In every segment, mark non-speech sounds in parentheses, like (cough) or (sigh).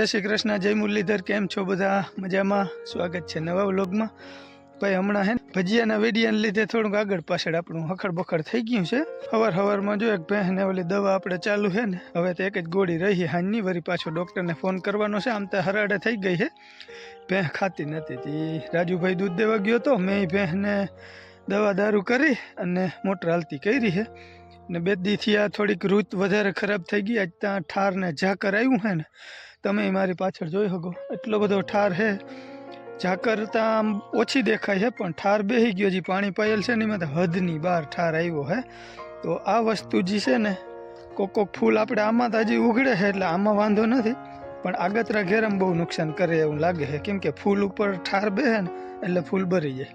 જય શ્રી કૃષ્ણ, જય મુરલીધર, કેમ છો બધા? મજામાં? સ્વાગત છે નવા વ્લોગમાં. ભાઈ, હમણાં હે ભજીયાના વેડિયાને લીધે થોડુંક આગળ પાછળ આપણું હખડ બખડ થઈ ગયું છે. હવાર હવારમાં જો એક બહેને ઓલી દવા આપણે ચાલુ છે ને, હવે તો એક જ ગોળી રહી હાની વળી પાછો ડૉક્ટરને ફોન કરવાનો છે. આમ તો હરાડે થઈ ગઈ છે ભેં ખાતી નથી તી રાજુભાઈ દૂધ દેવા ગયો હતો મેં ભેંને દવા દારૂ કરી અને મોટર હાલતી કરી છે ને બે દીથી આ થોડીક રૂત વધારે ખરાબ થઈ ગઈ. આજ ત્યાં ઠાર ને ઝાકર આવ્યું છે ને. તમે મારી પાછળ જોઈ શકો એટલો બધો ઠાર છે ઝાકર આમ ઓછી દેખાય છે પણ ઠાર બેહી ગયો જે. પાણી પાયેલ છે ને એમાં હદની બહાર ઠાર આવ્યો હે. તો આ વસ્તુ જે છે ને, કોક કોક ફૂલ આપણે આમાં તો હજી ઉગડે છે એટલે આમાં વાંધો નથી. પણ આગતરા ઘેરમ બહુ નુકસાન કરે એવું લાગે છે કેમ કે ફૂલ ઉપર ઠાર બેહે ને, એટલે ફૂલ ભરી જાય.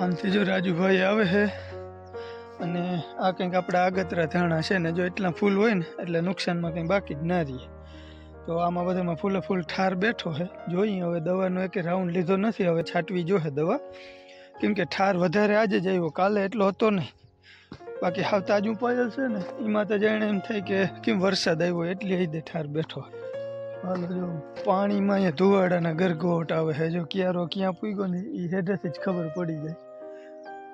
આમથી જો રાજુભાઈ આવે છે અને આ કંઈક આપણા આગતરા ધાણા છે ને, જો એટલા ફૂલ હોય ને, એટલે નુકસાનમાં કંઈ બાકી જ ના રહીએ તો આમાં બધામાં ફૂલે ફૂલ ઠાર બેઠો છે જોઈએ, હવે દવાનો એક રાઉન્ડ લીધો નથી, હવે છાંટવી જોશે દવા. કેમ કે ઠાર વધારે આજે જ આવ્યો, કાલે એટલો હતો નહીં. બાકી હાવ તાજું પાયેલ છે ને, એમાં તો જાણે એમ થાય કે કેમ વરસાદ આવ્યો એટલી હદે ઠાર બેઠો. હાલો જો, પાણીમાં અહીંયા ધુવાડાના ગરગોટ આવે છે જો ક્યારો ક્યાં પૂગ્યો ને એ હેઠેથી જ ખબર પડી જાય.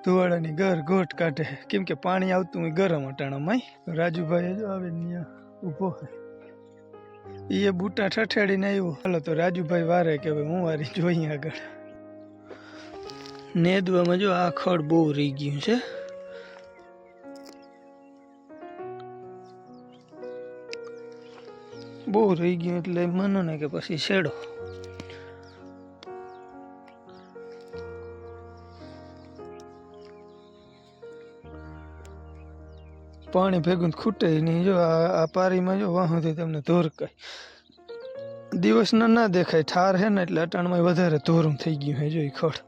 ધુવાડાની ઘર ઘોટ કાઢે છે. કેમ કે પાણી આવતું હોય ગરમ અટાણામાં રાજુભાઈ જો આવે ને ત્યાં ઊભો છે એ બૂટા ઠઠેડીને આવ્યો હાલો તો રાજુભાઈ વારે કે ભાઈ હું વારી જોઈએ આગળ. નેદવામાં જો આ ખડ બહુ રહી ગયું છે. બહુ રહી ગયું એટલે માનો ને કે પછી છેડો. પાણી ભેગું ખૂટે નહીં જો આ આ પારીમાં જો વાહુથી તમને ધોરકાય દિવસના ના દેખાય ઠાર હે ને એટલે અટાણમાં વધારે ધોરું થઈ ગયું હે જો ઈ ખડ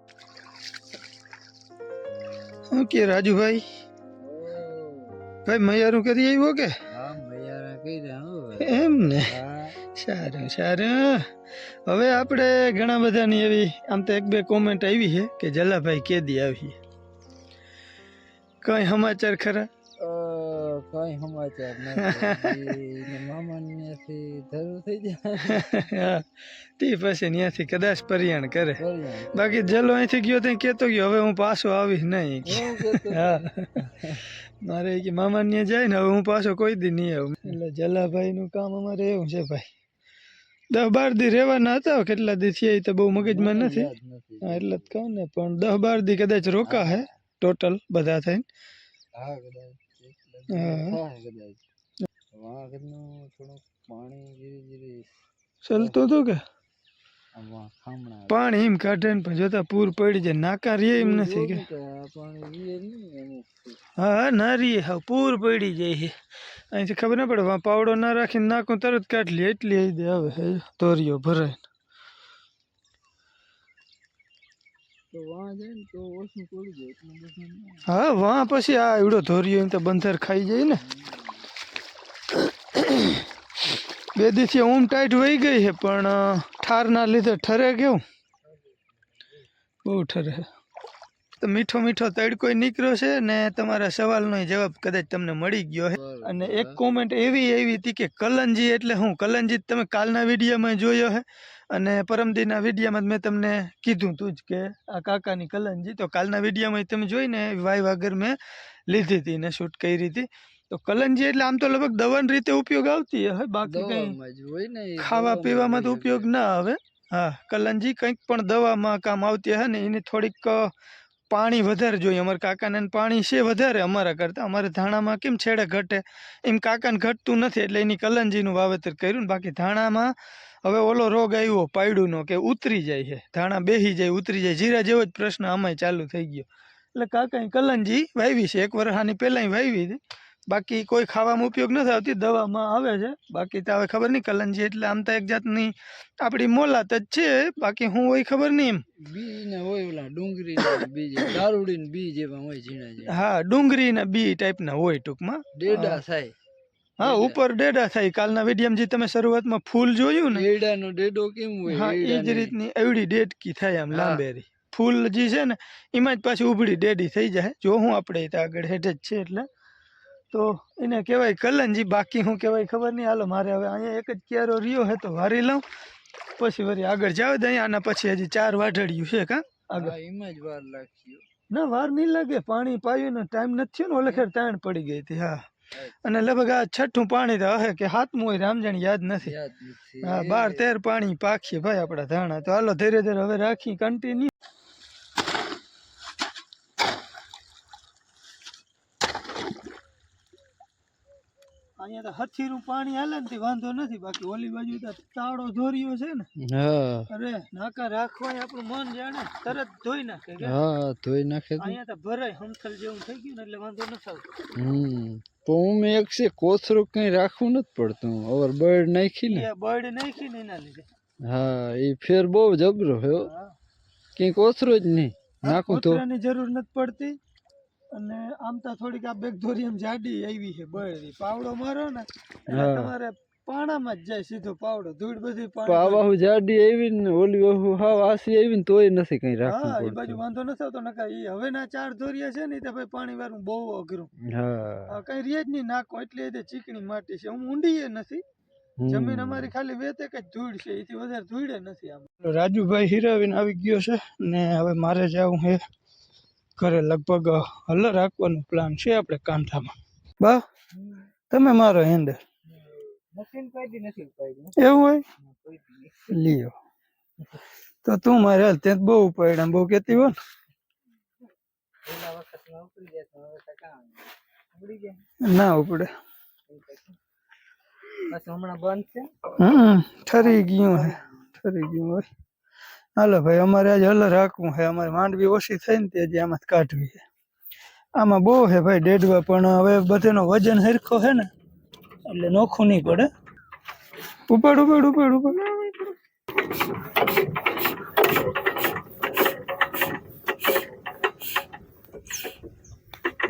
શું કે રાજુભાઈ ભાઈ મૈયારું કરી આવ્યો કે હા મૈયારા કર્યા હો એમ ને હા. સારું સારું. હવે આપણે ઘણા બધાની એવી આમ તો એક બે કોમેન્ટ આવી છે કે જલાભાઈ કેદી આવી કઈ સમાચાર ખરા? અ, કઈ સમાચાર નથી મામાને ધરું થઈ જાય. (laughs) તી પછી ત્યાંથી કદાચ પરિયાણ કરે. બાકી જલો અહીંથી ગયો ત્યાં કહેતો ગયો હવે હું પાછો આવીશ નહીં. હા મારે કે મામા ત્યાં જાય ને હવે હું પાછો કોઈ દી નહીં આવું. એટલે જલાભાઈ નું કામ અમારે એવું છે ભાઈ. દસ બાર દી રહેવાના હતા કેટલા દી થયા તો બહુ મગજમાં નથી. એટલે જ કહું ને પણ દસ બાર દી કદાચ રોકા હે. ટોટલ બધા થઈને. હા કદાચ. તો થોડુંક પાણી ધીરે ધીરે ચાલતું હતું કે? પાણી એમ કાઢે ને પણ જોતા પૂર પડી જાય. નાકા રે એમ નથી કે? હા હા ના રીએ હા પૂર પડી જાય છે. અહીંથી ખબર ના પડે વા પાવડો ના રાખીને નાખું તરત કાઢ લે. એટલી આવી દે. આવે હે ધોરીઓ ભરાય તો વાં જાય ને તો ઓછું પડી જાય એટલું બધું નહીં. હા વાં પછી આ એવડો ધોર્યો એમ તો બંધર ખાઈ જાય ને. બે દિવસથી ઊમ ટાઈટ વહી ગઈ છે, પણ ઠારના લીધે ઠરે કેવું બહુ ઠરે. તો મીઠો મીઠો તડકો નીકળ્યો છે ને તમારા સવાલનો જવાબ કદાચ તમને મળી ગયો છે અને એક કોમેન્ટ એવી એવી હતી કે કલંજી એટલે હું? કલનજી તમે કાલના વિડીયોમાં જોયો છે અને પરમદીના વિડીયામાં મેં તમને કીધું તું જ કે આ કાકાની કલંજી તો કાલના વિડીયામાં તમે જોઈને વાય વાગર મેં લીધી હતી ને શૂટ કરી હતી. તો કલંજી એટલે આમ તો લગભગ દવન રીતે ઉપયોગ આવતી હોય બાકી કંઈ ખાવા પીવામાં તો ઉપયોગ ના આવે. હા કલંજી કંઈક પણ દવામાં કામ આવતી હે ને એની થોડીક પાણી વધારે જોઈએ. અમારા કાકાને પાણી છે વધારે અમારા કરતાં. અમારે ધાણામાં કેમ છેડે ઘટે? એમ કાકાને ઘટતું નથી એટલે એની કલંજીનું વાવેતર કર્યું ને બાકી ધાણામાં હવે ઓલો રોગ આવ્યો, પાયડુનો, કે ઉતરી જાય છે. ધાણા બેસી જાય, ઉતરી જાય. જીરા જેવો જ પ્રશ્ન આમાંય ચાલુ થઈ ગયો. એટલે કાકાએ કલંજી વાવી છે. એક વર્ષાની પહેલાંય વાવી હતી. બાકી કોઈ ખાવામાં ઉપયોગ નથી આવતી દવામાં આવે છે. બાકી તો હવે ખબર નહીં કલંજી એટલે આમ તો એક જાતની આપણી મોલાત જ છે બાકી હું હોય ખબર નહીં એમ. ને હોય ઓલા ડુંગળી ના દારૂડી બી જેવા હોય ઝીણા હા ડુંગળીના બી ટાઈપના હોય ટૂંકમાં. ડેડા થાય. હા ઉપર ડેડા થાય. કાલના વિડીયમજી તમે શરૂઆતમાં ફૂલ જોયું ને ડેડા નો ડેડો કેમ હોય? હા એ જ રીતની એવડી ડેડકી થાય આમ લાંબેરી. ફૂલ જે છે ને એમાં જ પાછી ઉભડી ડેડી થઈ જાય. જો હું આપણે આગળ હેઠે જ છે એટલે. તો એને કહેવાય કલનજી બાકી હું કહેવાય ખબર નહીં. હાલો મારે હવે અહીંયા એક જ ક્યારો રહ્યો હે તો વારી લઉં. પછી વળી આગળ જાવ દે અહીંયા આના પછી હજી ચાર વાઢળિયું છે કાં? આગળ. એમાં જ વાર લાગશે ના વાર નહીં લાગે. પાણી પાયું ને ટાઈમ નથી થયો ને ઓલે ખેર તાણ પડી ગઈ હતી હા. અને લગભગ આ છઠ્ઠું પાણી તો હે કે હાથમું હોય રામજણ યાદ નથી. યાદ નથી. હા બાર તેર પાણી પાખીએ ભાઈ આપણા ધાણા. તો હાલો ધીરે ધીરે હવે રાખી કન્ટિન્યુ અહીંયા તો હથીરું પાણી હાલે ને વાંધો નથી. બાકી ઓલી બાજુ તો તાળો ધોર્યો છે ને. હા. અરે નાકા રાખવા આપણું મન જાણે. તરત ધોઈ નાખે હા ધોઈ નાખે અહીંયા તો ભરાય હમથલ જેવું થઈ ગયું ને એટલે વાંધો નથી આવતો હમ. તો હું એક છે કોથરું કઈ રાખવું નથી પડતું. ઓવર બર્ડ નાખી ને. બર્ડ નાખી ને એના લીધે. હા એ ફેર બહુ જબરો. હા કઈ કોથરું જ નહીં. નાખું તો. જરૂર નથી પડતી. અને આમ તો થોડીક આ બેગ દોરી એમ જાડી આવી છે બળી. પાવડો મારો ને તમારે પાણામાં જ જાય સીધો પાવડો. ધૂળ બધી પણ આ પાણી જાડી આવી ને ઓલી બાહુ હાવ આસી આવી ને તોય નથી કઈ હા એ બાજુ વાંધો નથી આવતો નકા એ હવેના ચાર ધોરિયા છે ને તે ભાઈ પાણી વાળું બહુ અઘરું. હા. કઈ રે જ નહીં નાખો એટલે એ ચીકણી માટી છે. હું ઊંડી એ નથી. જમીન અમારી ખાલી વેતે કે ધૂળ છે એથી વધારે ધૂળે નથી આમ. રાજુભાઈ હીરાવીને આવી ગયો છે ને હવે મારે જવું છે. ઘરે લગભગ હલ રાખવાનો પ્લાન છે આપણે કાંઠામાં. બા તમે મારો હેન્ડલ ઉપાડ્યું. એવું હોય? લ્યો. તો તું મારે હાલ ત્યાં બહુ ઉપાડ્યા બહુ કહેતી હોય ને. ના ઉપડે હમણાં બંધ છે. હમ ઠરી ગયું હે ઠરી ગયું હોય. હાલો ભાઈ અમારે આજે હલ રાખવું છે. અમારે માંડવી ઓછી થઈ ને તે હજી આમાં જ કાઢવી છે. આમાં બહુ છે ભાઈ ડેડવા પણ હવે બધાનો વજન હરખો છે ને એટલે નોખું નહીં પડે. ઉપાડ ઉપાડ ઉપાડ ઉપાડ.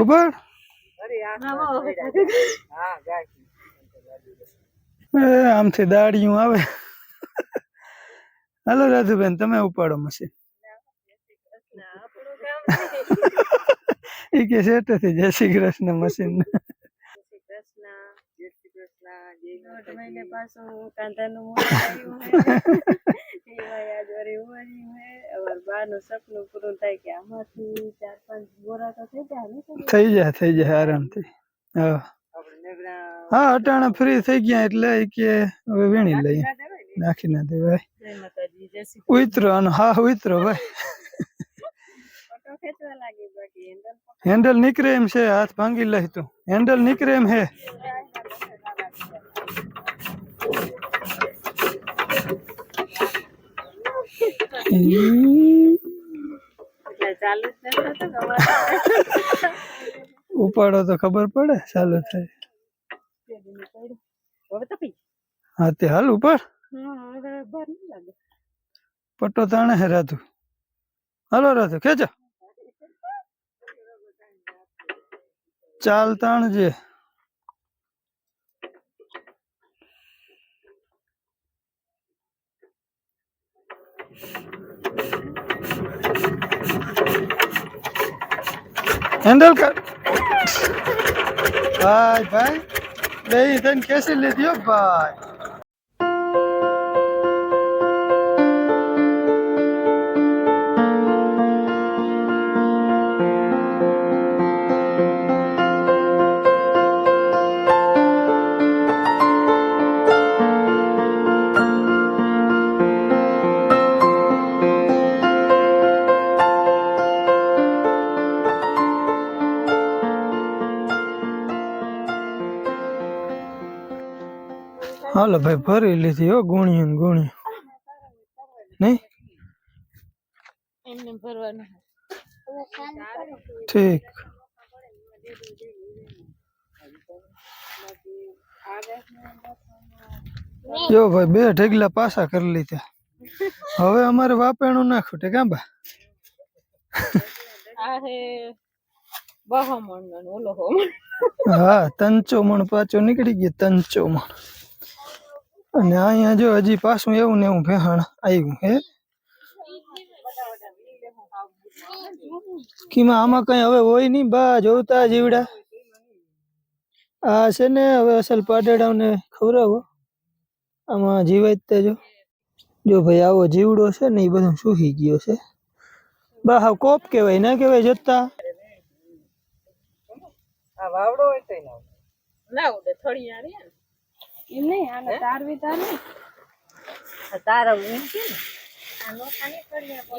ઉપાડ. હા ગાય એ આમથી દાડિયું આવે. હાલો રાધુબેન તમે ઉપાડો મશીન. એ (laughs) કે સેટેથી જય શ્રી કૃષ્ણ મશીન. (laughs) થઈ જાય થઈ જાય આરામથી. હા. અટાણા ફ્રી થઈ ગયા એટલે કે હવે વીણી લઈએ? નાખી ના દેવાય ઉતરો અને હા ઉતરો ભાઈ. હેન્ડલ નીકળે એમ છે હાથ ભાંગી લઈ તું. હેન્ડલ નીકળે એમ હે. ઉપાડો તો ખબર પડે ચાલુ થાય. હા તે હાલ ઉપર હા હવે ભાર નહીં લાગે પટ્ટો તાણે હે રાધુ હાલો રાધુ ખેંચો ચાલ તાણજે હેન્ડલ કર ભાઈ ભાઈ બે તને કેસી લીધી હો ભાઈ હાલો ભાઈ ભરી લીધી હો ગુણ્યું ને ગુણ્યું નહીં એમને ભરવાનું ઠીક જો ભાઈ બે ઢગલા પાછા કરી લીધા. હવે અમારે વાપેણું નાખું તે કાં બા આ હે બહમણ નો ને ઓલો હોમણ હા તંચો મણ પાછો નીકળી ગયો તંચો મણ અને અહીંયા જો હજી પાછું એવું ને એવું ભેહાણ આવ્યું હે. કીમાં આમાં કઈ હવે હોય નહીં? બા જોતા જીવડા. આ છે ને હવે અસલ પાડેડાઓને ખવડાવો આમાં જીવાય જ તે જો. જો ભાઈ આવો જીવડો છે ને એ બધું સૂહી ગયો છે. બા હા કોપ કહેવાય ના કહેવાય જોતા? એમ નહીં આને તારવી તારવી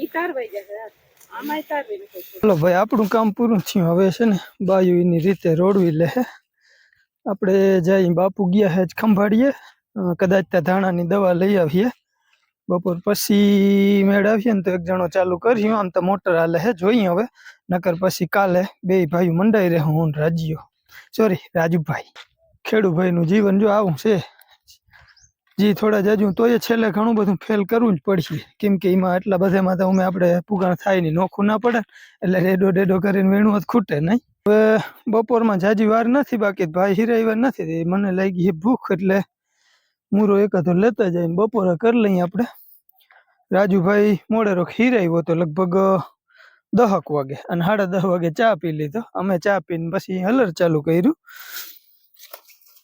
ઈ તારવાઈ જશે આમાંય તારવી નાખો ચલો ભાઈ આપણું કામ પૂરું થયું. હવે છે ને બાયુ એની રીતે રોડવી લે આપણે જઈ બાપુ ગયા હે જ ખંભાળીએ. કદાચ ત્યાં ધાણાની દવા લઈ આવીએ. બપોર પછી મેળાવીએ ને તો એક જણો ચાલુ કર્યું. આમ તો મોટર હાલે હે જોઈએ હવે. નકર પછી કાલે બે ભાઈઓ મંડાઈ રહે હું ને રાજીયો. સોરી રાજુભાઈ. ખેડૂભાઈનું જીવન જો આવું છે, જી થોડા જાજુ તોય છેલ્લે ઘણું બધું ફેલ કરવું જ પડશે. કેમ કે એમાં એટલા બધામાં તો અમે આપણે પુગાણ થાય નહીં, નોખું ના પડે, એટલે રેડો ડેડો કરીને વેણું જ ખૂટે નહીં. હવે બપોરમાં જાજી વાર નથી બાકી, ભાઈ હિરાઈ નથી તે મને લાગી ભૂખ, એટલે મૂરો એક હતો લેતા જાય બપોરે કરી લઈએ આપણે. રાજુભાઈ મોડેરો હિરાવ્યો તો લગભગ દહક વાગે, અને સાડા દસ વાગે ચા પી લીધો. અમે ચા પીને પછી હલર ચાલુ કર્યું.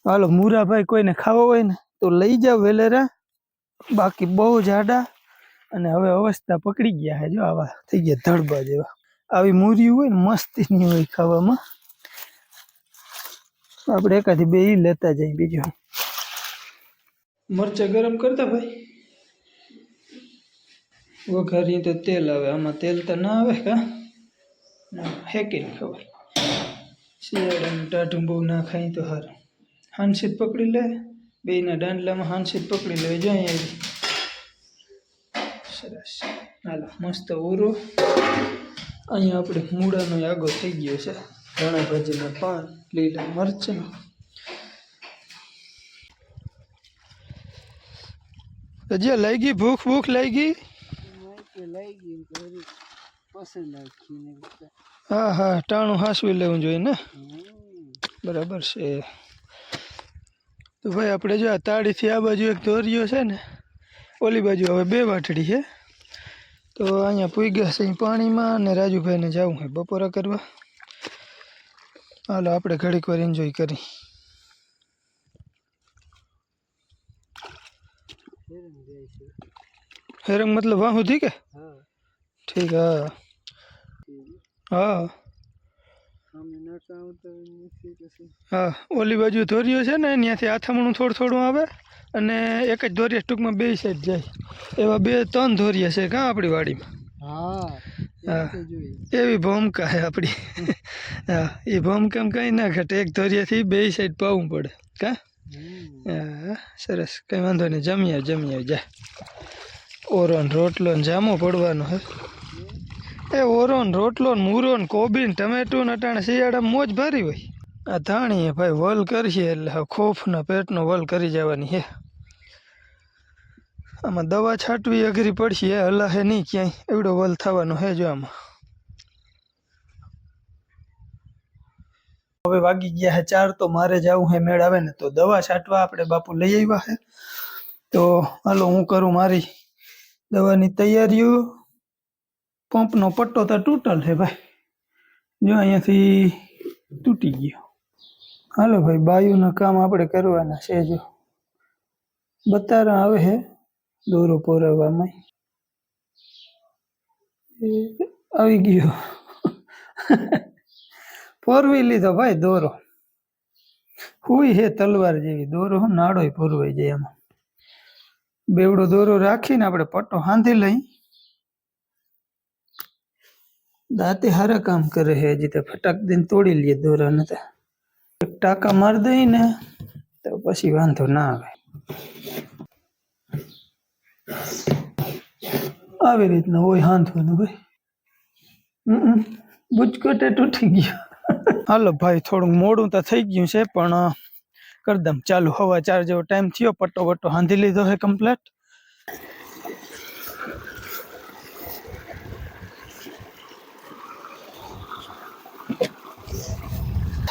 હાલો, મુરાભાઈ કોઈને ખાવા હોય ને, તો લઈ જાવ વેલેરા. બાકી બહુ જાડા. અને હવે અવસ્થા પકડી ગયા છે, જો આવા થઈ ગયા ધડબા જેવા. આવી મૂરી હોય ને મસ્તી નહીં હોય ખાવામાં. આપણે એકાથી બે લેતા જઈએ બીજું. મરચા ગરમ કરતા ભાઈ? વઘારીએ તો તેલ આવે, આમાં તેલ તો ના આવે કા હેકીને ખવાય શિયાળાનું ટાઢું બહુ ના ખાઈ તો સારું હાંસીત પકડી લે બેના દાંડલામાં હાંસીત પકડી લે જો અહીંયા સરસ. હાલો મસ્ત ઓરો. અહીંયા આપણે મૂળાનો આગો થઈ ગયો છે. ધાણા ભાજીના પાન લીલા મરચાં. હજી ગઈ ભૂખ ભૂખ લાગી? હા હા ટાણું હાસવી લેવું જોઈએ ને? બરાબર છે. તો ભાઈ આપણે જો આ તાળીથી આ બાજુ એક દોરીઓ છે ને ઓલી બાજુ હવે બે વાટડી છે. તો અહીંયા પૂઈ ગયા છે અહીં પાણીમાં અને રાજુભાઈને જવું છે બપોરા કરવા. હાલો આપણે ઘડીક વાર એન્જોય કરી. હેરંગ મતલબ વાહ સુધી કે? ઠીક હા. હા. હા ઓલી બાજુ ધોરીઓ છે ને ત્યાંથી આથમણું થોડું થોડું આવે અને એક જ ધોરીએ ટૂંકમાં બે સાઈડ જાય. એવા બે ત્રણ ધોરીએ છે કાં આપણી વાડીમાં? હા એવી ભૂમિકા છે આપણી. હા એ ભૂમિકામાં કંઈ ના ઘટે. એક ધોરિયાથી બે સાઈડ પાવું પડે. કાં? હા સરસ. કંઈ વાંધો નહીં. જમીએ જમીએ. જાય આવ જા. ઓરો રોટલો ને જામો પડવાનો હે. એ ઓરોન રોટલો ને મૂરો ને કોબી ને ટમેટું ને અટાણે શિયાળામાં મોજ ભારી હોય. આ ધાણીએ ભાઈ વલ કરશે એટલે ખોફના પેટનો વલ કરી જવાની હે. આમાં દવા છાંટવી અઘરી પડશે એ હલાહે નહીં ક્યાંય. એવડો વલ થવાનો હે જો આમાં. હવે વાગી ગયા હે ચાર, તો મારે જવું હે મેળ આવે ને તો દવા છાંટવા આપણે બાપુ લઈ આવ્યા હે. તો હાલો હું કરું મારી દવાની તૈયારીઓ. પંપનો પટ્ટો તો તૂટલ છે ભાઈ. જો અહીંયાથી તૂટી ગયો. હાલો ભાઈ, બાયુના કામ આપણે કરવાના છે જો. બતારા આવે છે દોરો પોરવવામાં. આવી ગયો. પોરવી લીધો ભાઈ દોરો. હુઈ હે તલવાર જેવી દોરો નાડો પોરવાઈ જાય એમાં બેવડો દોરો રાખીને આપણે પટ્ટો હાંધી લઈ. દાંતે હારા કામ કરે છે હજી તો ફટાક દઈને તોડી લઈએ દોરાને તો એક ટાંકા મારી દઈ ને તો પછી વાંધો ના આવે આવી રીતના હોય હાંધવાનું ભાઈ હમ બુચકોટે તૂટી ગયો હાલો ભાઈ થોડુંક મોડું તો થઈ ગયું છે પણ કરદમ ચાલુ હવા ચાર જેવો ટાઈમ થયો પટ્ટો બટ્ટો હાંધી લીધો છે કમ્પ્લેટ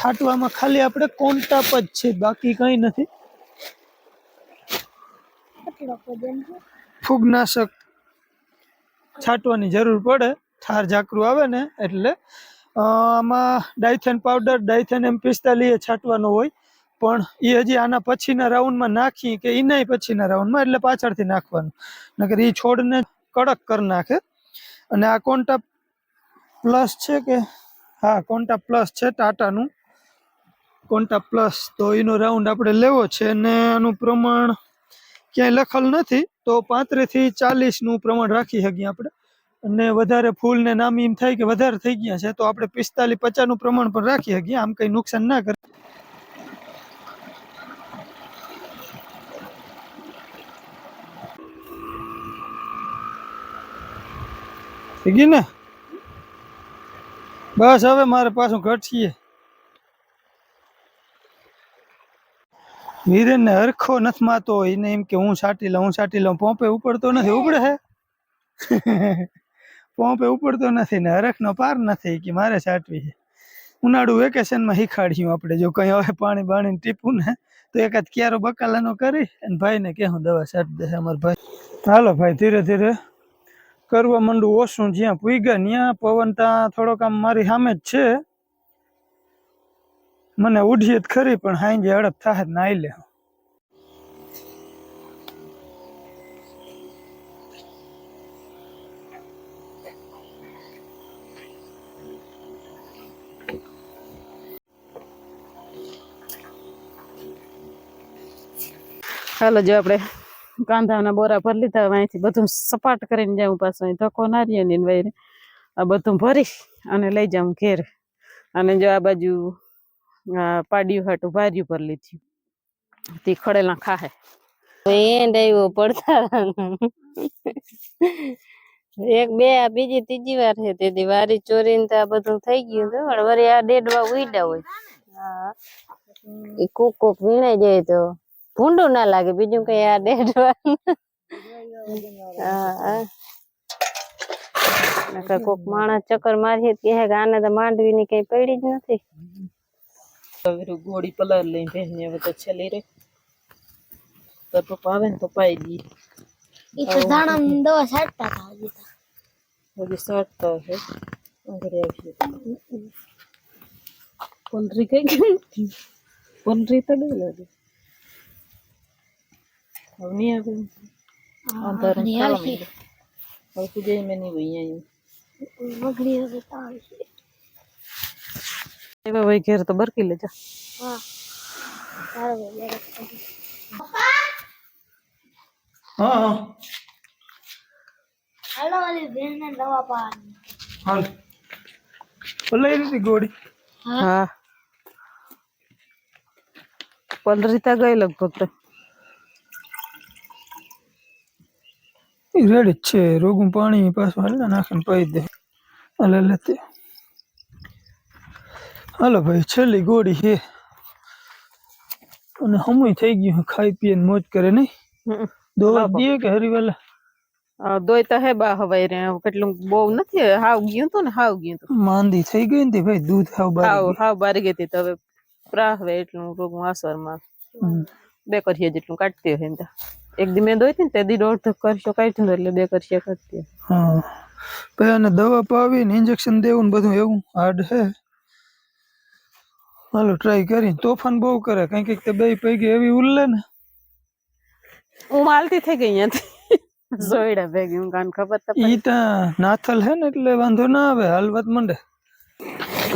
છાંટવામાં ખાલી આપણે કોન્ટાપ જ છે, બાકી કંઈ નથી. ફૂગનાશક છાંટવાની જરૂર પડે, ઠાર ઝાકરું આવે ને એટલે આમાં ડાયથેન પાવડર, ડાયથેન એમ પિસ્તાલીસ છાંટવાનો હોય, પણ એ હજી આના પછીના રાઉન્ડમાં નાખી કે એનાય પછીના રાઉન્ડમાં, એટલે પાછળથી નાખવાનું. નકર એ છોડને કડક કરી નાખે. અને આ કોન્ટા પ્લસ છે કે, હા કોન્ટા પ્લસ છે ટાટાનું. કોન્ટા પ્લસ તો એનો રાઉન્ડ આપણે લેવો છે અને આનું પ્રમાણ ક્યાંય લખેલ નથી, તો પાંત્રીસથી ચાલીસનું પ્રમાણ રાખી શકીએ આપણે. અને વધારે ફૂલ ને નામ એમ થાય કે વધારે થઈ ગયા છે, તો આપણે પિસ્તાલીસ પચાસનું પ્રમાણ પણ રાખી શકીએ, આમ કંઈ નુકસાન ના કરે. થઈ ગઈ ને? બસ હવે મારે પાછું ઘટશે વીરેન ને હરખો નથી માતો એને એમ કે હું સાટી લઉં, હું સાટી લઉં. પોંપે ઉપડતો નથી, ઉપડે હે? (laughs) પોંપે ઉપડતો નથી ને હરખનો પાર નથી કે મારે સાટવી છે. ઉનાળુ વેકેશનમાં શીખાડ્યું આપણે. જો કંઈ હવે પાણી બાણીને ટીપું ને, તો એકાદ ક્યારો બકાલાનો કરી અને ભાઈને કે હું દવા સાટી દે અમારા ભાઈ. હાલો ભાઈ, ધીરે ધીરે કરવા માંડું ઓછું. જ્યાં પૂગ્યા ત્યાં પવન ત્યાં થોડોક આમ મારી સામે જ છે. મને ઉઠીએ જ ખરી, પણ હાંજે હડપ થાય નાઈ લે હાલો, જો આપણે કાંધાના બોરા ભરી લીધા અહીંથી બધું સપાટ કરીને જાઉં પાછું. અહીં ધક્કો નારીએ ને આ બધું ભરી અને લઈ જાઉં ઘેર. અને જો આ બાજુ પાડ્યું હાટું ભાર્યું પર લીધું. તે ખડેલા ખાહે. એ ડાયવો પડતા એક, બે, આ બીજી, ત્રીજી વાર છે તેથી વારી ચોરીને તો આ બધું થઈ ગયું તો પણ વળી આ ડેડવા ઉડ્યા હોય. કોક કોક વીણાઈ જાય તો ભૂંડું ના લાગે, બીજું કઈ આ ડેડવા. કોક માણસ ચક્કર મારી કે આને તો માંડવી ની કઈ પડી જ નથી. ગોળી પલાર લઈને ભેંસને હવે તો છેલ્લી રે. તો પપ્પા આવે ને તો પાઈ દઈએ ઈ તો દાણા દવા છાંટતા હતા હજી તો. હજી સાટતા હશે ઘરે આવશે. પંદરી કઈ ગઈ પંદરી તો ગઈ લાગે. હવે નહીં આવે? અંધારું. હવે પૂજાઈ મેં નહીં વહી આવ્યું બગડી હશે તો આવશે. એવા ભાઈ ઘેર તો બરકી લેજો. હા. હાલો ઓલી બેનને દવા પાવાની હાલ. લઈ લીધી ગોળી? હા. પલરીતા તો ગઈ લગભગ તો. રેડી જ છે. રોગું પાણી પાછું હાલ નાખીને પાઈ દે. હાલે લેતી હાલો ભાઈ છેલ્લી ગોળી છે. અને હમુય થઈ ગયું ખાઈ પીએ ને મોજ કરે નહીં. હમ. દવા દે કે હરીવાલા આ દોય તો હે બા હવાઈ રે કેટલું બહુ નથી હાવ ગયું તું ને હાવ ગયું તું માંદી થઈ ગઈ ને તે ભાઈ દૂધ હાવ હાવ બારી હાવ બારી ગઈ હતી તો હવે પ્રાહવે એટલું રોગું અસરમાં ગયું. બે કરીએ જેટલું કાઢતી હોય ને તો. એક દી મેં દોઈ હતી ને તે દી દોઢ કરશો કાઢી ને એટલે બે કરશે કાઢતી હા. પછી એને દવા પાવી ને ઇન્જેક્શન દેવું ને બધું એવું હાર્ડ છે? હાલો ટ્રાય કરી તોફાન બહુ કરે કઈ કંઈક તો બે પૈકી એવી ઉલ્લે ને. હું માલતી થઈ ગઈ અહીંયાથી. જોઈડા ભેગી હું કાન ખબર તો ઈ ત્યાં નાથલ હે ને એટલે વાંધો ના આવે હાલવત મંડે.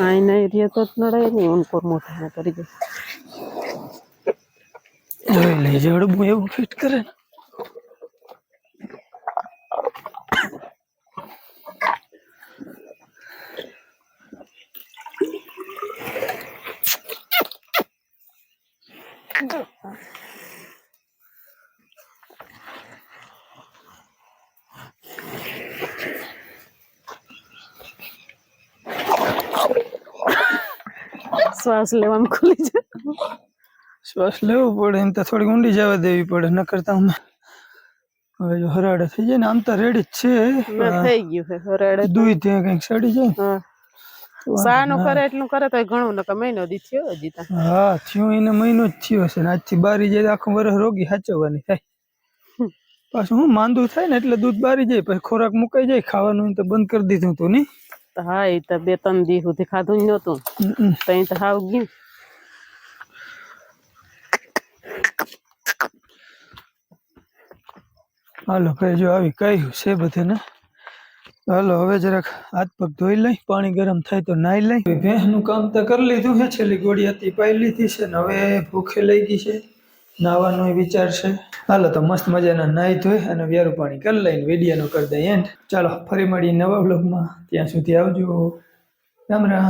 આઈ નહીં રે તો જ નડે નહીં હું કોર મોટા ના કરી દે ઓય લઈ જડબું એવું ફિટ કરે ને. શ્વાસ લેવામાં ખુલી જાય શ્વાસ લેવો પડે એમ તો થોડી ઊંડી જવા દેવી પડે ન કરતા અમે હવે જો હરાડે થઈ જાય ને આમ તો રેડી જ છે. થઈ ગયું છે હરાડે દૂધ ત્યાં કંઈક સડી જાય. હા. સાનું કરે એટલું કરે તો ઘણું નકર મહિનો દી થયો હજી હા થયું એને મહિનો જ થયો હશે ને આજથી બારી જાય આખું વરસ રોગી સાચવવાની થાય. પાછું હું માંદું થાય ને એટલે દૂધ બારી જાય પછી ખોરાક મુકાઈ જાય ખાવાનું તો બંધ કરી દીધું તું નહીં હા એ તો બે ત્રણ દી સુધી ખાધું જ નહોતું. ત્યાં તો હાવ ગયું. હાલો ભાઈ જો આવી કહ્યું છે બધાને. હાલો હવે જરાક હાથ પગ ધોઈ લઈ પાણી ગરમ થાય તો નાઈ લઈ. ભેંસનું કામ તો કરી લીધું છે છેલ્લી ગોળી હતી પાઈ લીધી છે ને હવે ભૂખે લઈ ગઈ છે. નાવાનો વિચાર છે. હાલો તો મસ્ત મજાના નાહી ધોઈ અને વ્યારું પાણી કરી લઈને વેડિયાનો કરી દઈએ એન્ડ. ચાલો ફરી મળીએ નવા બ્લોગમાં ત્યાં સુધી આવજો. રામ રામ.